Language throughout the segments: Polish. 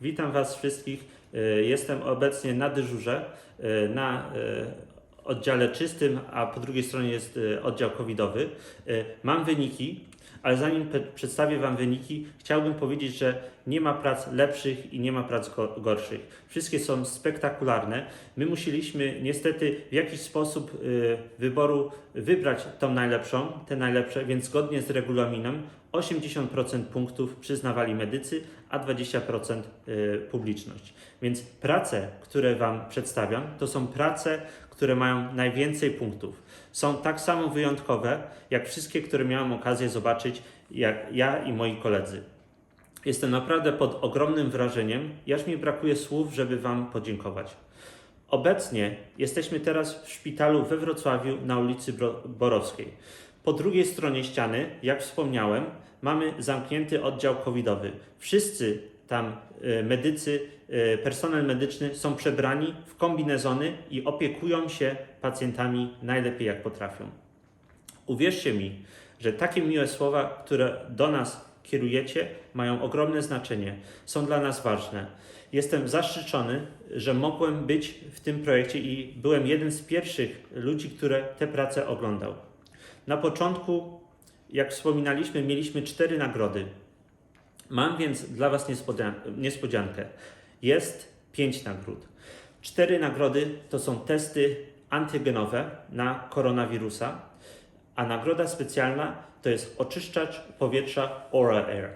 Witam Was wszystkich. E, Jestem obecnie na dyżurze e, na e, oddziale czystym, a po drugiej stronie jest oddział covidowy. Mam wyniki, ale zanim przedstawię Wam wyniki, chciałbym powiedzieć, że nie ma prac lepszych i nie ma prac go- gorszych. Wszystkie są spektakularne. My musieliśmy niestety w jakiś sposób wyboru wybrać tą najlepszą, te najlepsze, więc zgodnie z regulaminem 80% punktów przyznawali medycy, a 20% y, publiczność. Więc prace, które Wam przedstawiam, to są prace, które mają najwięcej punktów. Są tak samo wyjątkowe, jak wszystkie, które miałem okazję zobaczyć, jak ja i moi koledzy. Jestem naprawdę pod ogromnym wrażeniem, aż mi brakuje słów, żeby Wam podziękować. Obecnie jesteśmy teraz w szpitalu we Wrocławiu na ulicy Borowskiej. Po drugiej stronie ściany, jak wspomniałem, mamy zamknięty oddział covidowy. Wszyscy tam e, medycy, e, personel medyczny są przebrani w kombinezony i opiekują się pacjentami najlepiej jak potrafią. Uwierzcie mi, że takie miłe słowa, które do nas kierujecie, mają ogromne znaczenie, są dla nas ważne. Jestem zaszczycony, że mogłem być w tym projekcie i byłem jeden z pierwszych ludzi, które te prace oglądał. Na początku, jak wspominaliśmy, mieliśmy cztery nagrody. Mam więc dla Was niespodzian- niespodziankę. Jest pięć nagród. Cztery nagrody to są testy antygenowe na koronawirusa, a nagroda specjalna to jest oczyszczacz powietrza Oral Air.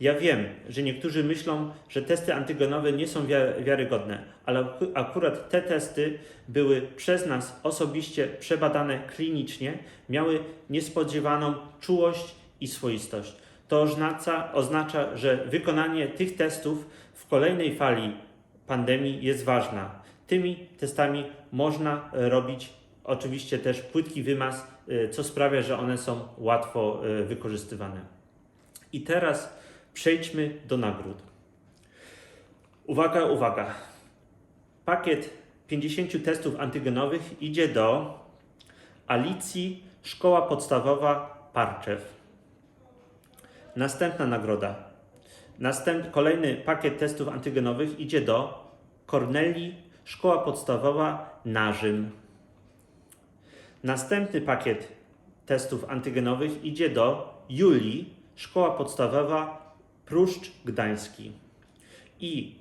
Ja wiem, że niektórzy myślą, że testy antygenowe nie są wia- wiarygodne, ale ak- akurat te testy były przez nas osobiście przebadane klinicznie, miały niespodziewaną czułość i swoistość. To oznacza, oznacza, że wykonanie tych testów w kolejnej fali pandemii jest ważna. Tymi testami można e, robić oczywiście też płytki wymaz, e, co sprawia, że one są łatwo e, wykorzystywane. I teraz przejdźmy do nagród. Uwaga, uwaga. Pakiet 50 testów antygenowych idzie do Alicji Szkoła Podstawowa Parczew. Następna nagroda. Następ, kolejny pakiet testów antygenowych idzie do Korneli Szkoła Podstawowa Narzym. Następny pakiet testów antygenowych idzie do Julii Szkoła Podstawowa Pruszcz Gdański. I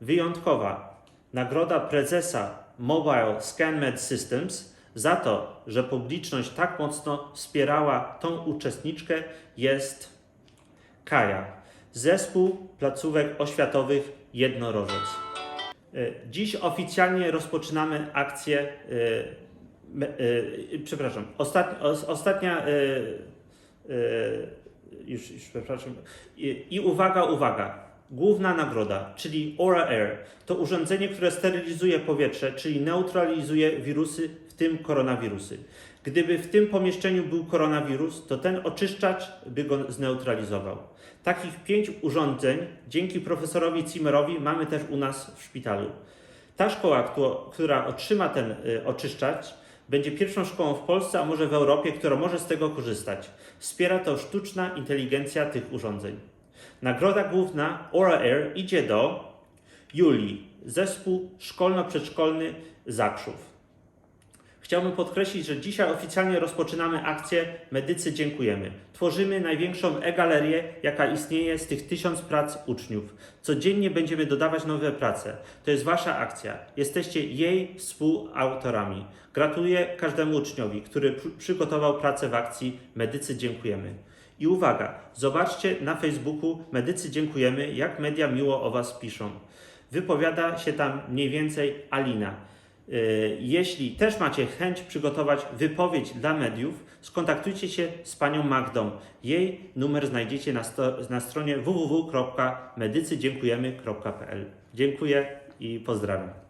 wyjątkowa nagroda prezesa Mobile ScanMed Systems za to, że publiczność tak mocno wspierała tą uczestniczkę jest Kaja, Zespół Placówek Oświatowych Jednorożec. E, Dziś oficjalnie rozpoczynamy akcję. e, e, Przepraszam, ostatnia, os- ostatnia. Już, już przepraszam. I, I uwaga, uwaga. Główna nagroda, czyli Aura Air, to urządzenie, które sterylizuje powietrze, czyli neutralizuje wirusy, w tym koronawirusy. Gdyby w tym pomieszczeniu był koronawirus, to ten oczyszczacz by go zneutralizował. Takich pięć urządzeń dzięki profesorowi Zimmerowi mamy też u nas w szpitalu. Ta szkoła, któ- która otrzyma ten y, oczyszczacz, będzie pierwszą szkołą w Polsce, a może w Europie, która może z tego korzystać. Wspiera to sztuczna inteligencja tych urządzeń. Nagroda główna Aura Air idzie do Julii, zespół szkolno-przedszkolny Zakrzów. Chciałbym podkreślić, że dzisiaj oficjalnie rozpoczynamy akcję Medycy Dziękujemy. Tworzymy największą e-galerię, jaka istnieje z tych tysiąc prac uczniów. Codziennie będziemy dodawać nowe prace. To jest Wasza akcja. Jesteście jej współautorami. Gratuluję każdemu uczniowi, który pr- przygotował pracę w akcji Medycy Dziękujemy. I uwaga, zobaczcie na Facebooku Medycy Dziękujemy, jak media miło o Was piszą. Wypowiada się tam mniej więcej Alina. Yy, Jeśli też macie chęć przygotować wypowiedź dla mediów, skontaktujcie się z panią Magdą. Jej numer znajdziecie na, sto, na stronie www.medycydziękujemy.pl. Dziękuję i pozdrawiam.